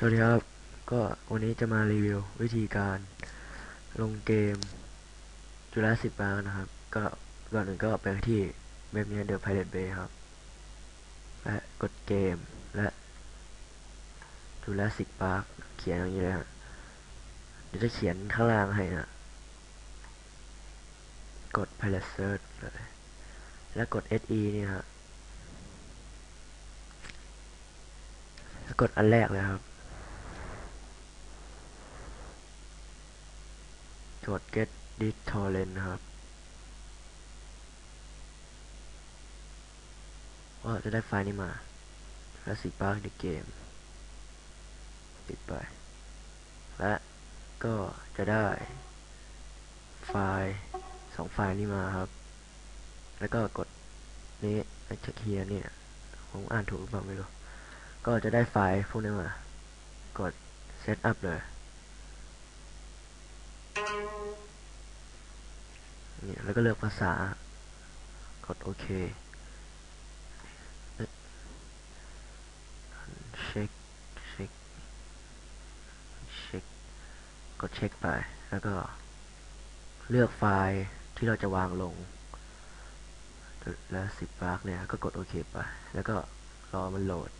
สวัสดีครับ ก็วันนี้จะมารีวิววิธีการลงเกมจุฬาสิบปานะครับ ก็ก่อนอื่นก็ไปที่เว็บนี้ The Pirate Bay ครับ และกดเกมและจุฬาสิบปาร์เขียนอย่างนี้เลยฮะเดี๋ยวจะเขียนข้างล่างให้นะกด Pirate Search เลยแล้วกด SE นี่ฮะแล้วกดอันแรกเลยครับ กด get this torrent นะครับว่าจะได้ไฟล์นี้มา แล้วสิปาร์ในเกม ปิดไป และก็จะได้ ไฟล์สองไฟล์นี้มาครับ แล้วก็กดนี้เช็คเฮียเนี่ยผมอ่านถูกหรือเปล่าไม่รู้ ก็จะได้ไฟล์พวกนี้มา กด set up เลย เนี่ยแล้วก็เลือกภาษา กดโอเคเช็คเช็คเช็คกดเช็คไป แล้วก็ เลือกไฟล์ที่เราจะวางลง แล้วสิบปาร์กเนี่ย ก็กดโอเคไป แล้วก็รอมันโหลด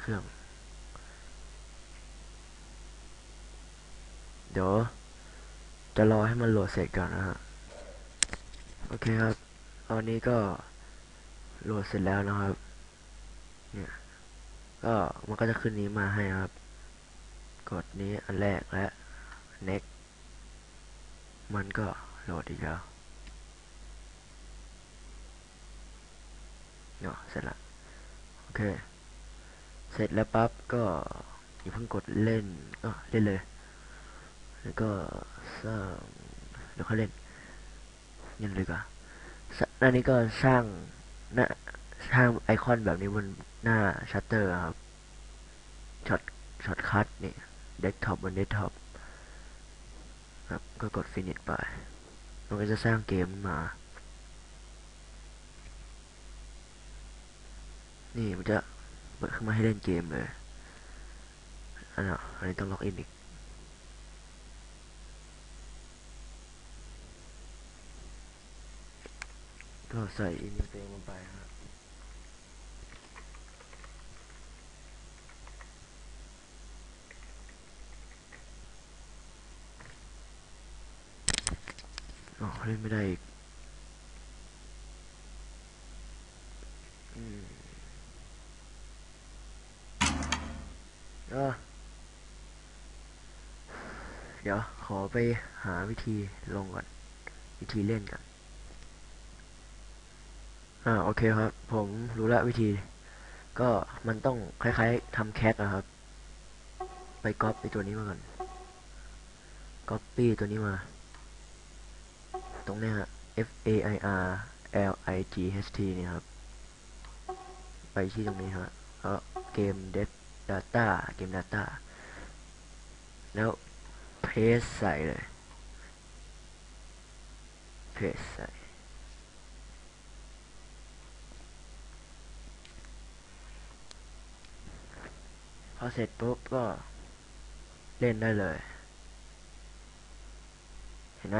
เครื่อง เดี๋ยว จะรอให้มันโหลดเสร็จก่อนนะฮะ โอเคครับ ตอนนี้ก็โหลดเสร็จแล้วนะครับ เนี่ย ก็มันก็จะขึ้นนี้มาให้ครับ กดนี้อันแรกและ next มันก็โหลดอีกแล้วเนาะเสร็จละโอเค เสร็จแล้วปั๊บก็อย่าเพิ่งกดเล่นก็เล่นเลย แล้วก็สร้างเดี๋ยวเขาเล่นยันเลยก่อนอันนี้ก็สร้างหน้าสร้างไอคอนแบบนี้บนหน้าชัตเตอร์ครับช็อตช็อตคัทนี่เดสก์ท็อปบนเดสก์ท็อปครับก็กด finish ไปมันก็จะสร้างเกมมา นี่มันจะเปิดขึ้นมาให้เล่นเกมเลยอันน่ะอันนี้ต้องล็อกอินอีก ก็ใส่อินเตอร์ลงไปฮะอ๋อเล่นไม่ได้อีกอืมเออเดี๋ยวขอไปหาวิธีลงก่อน วิธีเล่นก่อน อ่าโอเคครับ ผมรู้ละวิธี ก็มันต้องคล้ายๆทำแคทนะครับ ไปก๊อปไอตัวนี้มาก่อนก๊อปปี้ตัวนี้มา ตรงเนี้ย F A I R L I G H T เนี่ยครับ ไปที่ตรงนี้ฮะก็เกม Dev Data เกม Data แล้วเพสใส่เลยเพสใส่ พ อเสร็จปุ๊บก็เล่นได้เลย เห็นไหม